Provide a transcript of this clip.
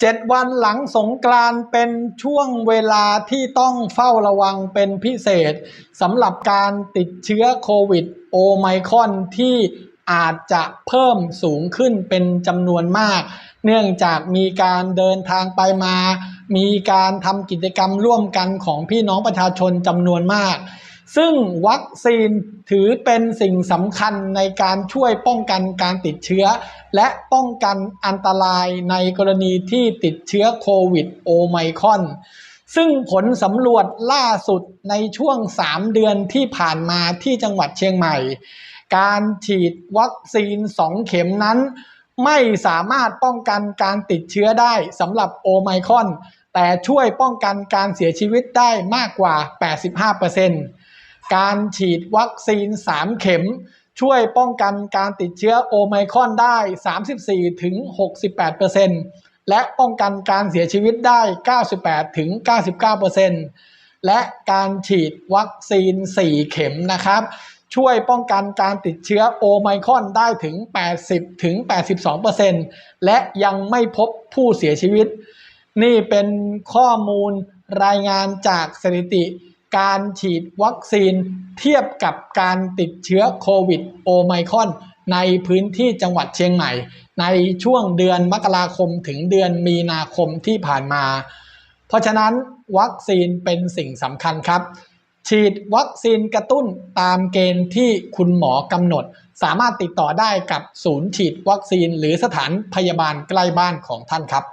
เจ็ดวันหลังสงกรานเป็นช่วงเวลาที่ต้องเฝ้าระวังเป็นพิเศษสำหรับการติดเชื้อโควิดโอไมคอนที่อาจจะเพิ่มสูงขึ้นเป็นจำนวนมาก เนื่องจากมีการเดินทางไปมา มีการทำกิจกรรมร่วมกันของพี่น้องประชาชนจำนวนมาก ซึ่งวัคซีนถือเป็นสิ่งสำคัญในการช่วยป้องกันการติดเชื้อ และป้องกันอันตรายในกรณีที่ติดเชื้อโควิดโอไมคอน ซึ่งผลสำรวจล่าสุดในช่วง 3 เดือนที่ผ่านมาที่จังหวัดเชียงใหม่ การฉีดวัคซีน 2 เข็มนั้น ไม่สามารถป้องกันการติดเชื้อได้สำหรับโอไมคอนแต่ช่วยป้องกันการเสียชีวิตได้มากกว่า 85% การฉีดวัคซีน 3 เข็ม ช่วยป้องกันการติดเชื้อโอไมครอนได้ 34-68%และป้องกันการเสียชีวิตได้ 98-99%และการฉีดวัคซีน 4 เข็มนะครับ ช่วยป้องกันการติดเชื้อโอไมครอนได้ถึง 80-82%และยังไม่พบผู้เสียชีวิต นี่เป็นข้อมูลรายงานจากสถิติ การฉีดวัคซีนเทียบกับการติดเชื้อโควิดโอไมคอนในพื้นที่จังหวัดเชียงใหม่ ในช่วงเดือนมกราคมถึงเดือนมีนาคมที่ผ่านมา เพราะฉะนั้นวัคซีนเป็นสิ่งสำคัญครับ ฉีดวัคซีนกระตุ้นตามเกณฑ์ที่คุณหมอกำหนด สามารถติดต่อได้กับศูนย์ฉีดวัคซีนหรือสถานพยาบาลใกล้บ้านของท่านครับ